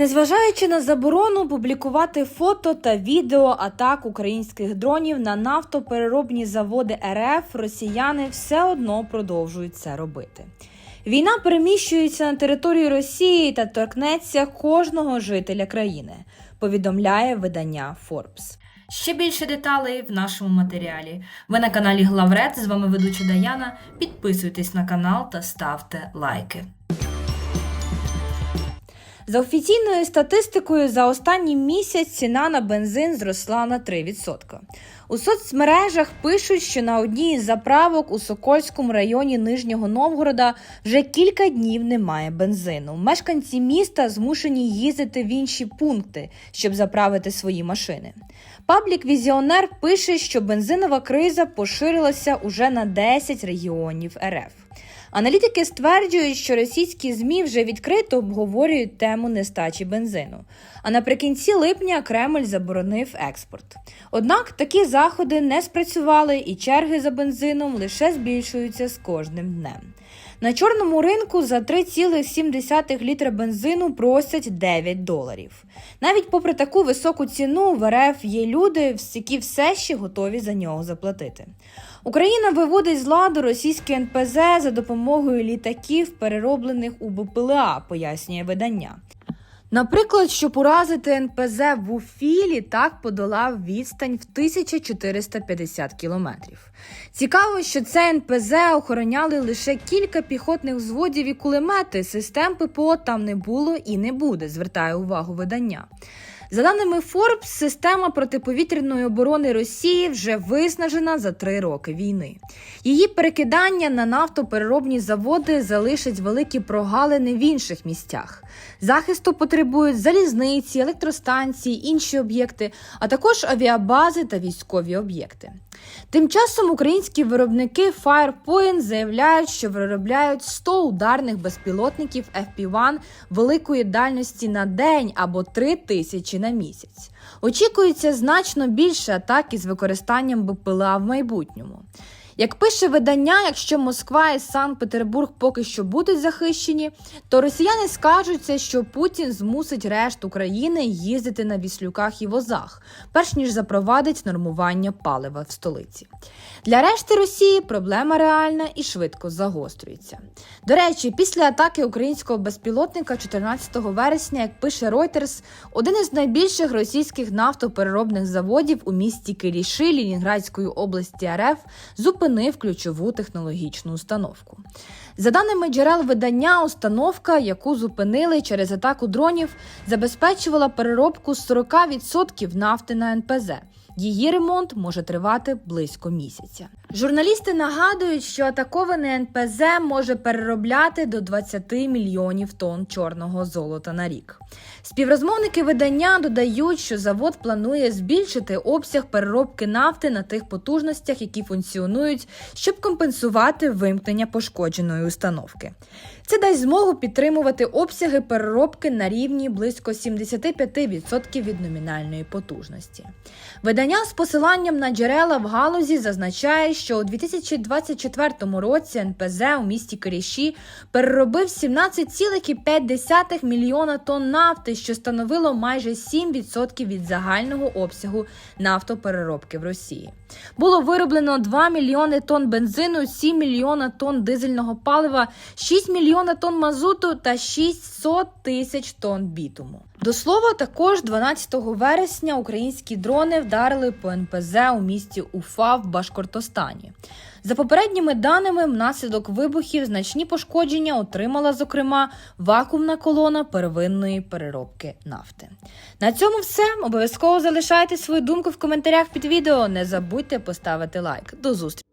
Незважаючи на заборону публікувати фото та відео атак українських дронів на нафтопереробні заводи РФ, росіяни все одно продовжують це робити. Війна переміщується на територію Росії та торкнеться кожного жителя країни, повідомляє видання Forbes. Ще більше деталей в нашому матеріалі. Ви на каналі Главред. З вами ведуча Даяна. Підписуйтесь на канал та ставте лайки. За офіційною статистикою, за останній місяць ціна на бензин зросла на 3%. У соцмережах пишуть, що на одній із заправок у Сокольському районі Нижнього Новгорода вже кілька днів немає бензину. Мешканці міста змушені їздити в інші пункти, щоб заправити свої машини. Паблік Візіонер пише, що бензинова криза поширилася уже на 10 регіонів РФ. Аналітики стверджують, що російські ЗМІ вже відкрито обговорюють тему нестачі бензину. А наприкінці липня Кремль заборонив експорт. Однак такі заходи не спрацювали, і черги за бензином лише збільшуються з кожним днем. На чорному ринку за 3,7 літра бензину просять 9 доларів. Навіть попри таку високу ціну в РФ є люди, які все ще готові за нього заплатити. Україна виводить з ладу російське НПЗ за допомогою літаків, перероблених у БПЛА, пояснює видання. Наприклад, щоб уразити НПЗ в Уфілі, так подолав відстань в 1450 кілометрів. Цікаво, що це НПЗ охороняли лише кілька піхотних взводів і кулемети. Систем ППО там не було і не буде, звертає увагу видання. За даними Forbes, система протиповітряної оборони Росії вже виснажена за три роки війни. Її перекидання на нафтопереробні заводи залишить великі прогалини в інших місцях. Захисту потребують залізниці, електростанції, інші об'єкти, а також авіабази та військові об'єкти. Тим часом українські виробники Firepoint заявляють, що виробляють 100 ударних безпілотників FP-1 великої дальності на день або 3 тисячі на місяць. Очікується значно більше атаки з використанням БПЛА в майбутньому. Як пише видання, якщо Москва і Санкт-Петербург поки що будуть захищені, то росіяни скаржуться, що Путін змусить решту країни їздити на віслюках і возах, перш ніж запровадить нормування палива в столиці. Для решти Росії проблема реальна і швидко загострюється. До речі, після атаки українського безпілотника 14 вересня, як пише Reuters, один із найбільших російських нафтопереробних заводів у місті Киріши Лінінградської області РФ зупинив ключову технологічну установку. За даними джерел видання, установка, яку зупинили через атаку дронів, забезпечувала переробку 40% нафти на НПЗ. Її ремонт може тривати близько місяця. Журналісти нагадують, що атаковане НПЗ може переробляти до 20 мільйонів тонн чорного золота на рік. Співрозмовники видання додають, що завод планує збільшити обсяг переробки нафти на тих потужностях, які функціонують, щоб компенсувати вимкнення пошкодженої установки. Це дасть змогу підтримувати обсяги переробки на рівні близько 75% від номінальної потужності. Видання з посиланням на джерела в галузі зазначає, що у 2024 році НПЗ у місті Киріші переробив 17,5 мільйона тонн нафти, що становило майже 7% від загального обсягу нафтопереробки в Росії. Було вироблено 2 мільйони тонн бензину, 7 мільйона тонн дизельного палива, 6 мільйона тонн мазуту та 600 тисяч тонн бітуму. До слова, також 12 вересня українські дрони вдарили по НПЗ у місті Уфа в Башкортостані. За попередніми даними, внаслідок вибухів значні пошкодження отримала, зокрема, вакуумна колона первинної переробки нафти. На цьому все. Обов'язково залишайте свою думку в коментарях під відео. Не забудьте поставити лайк. До зустрічі!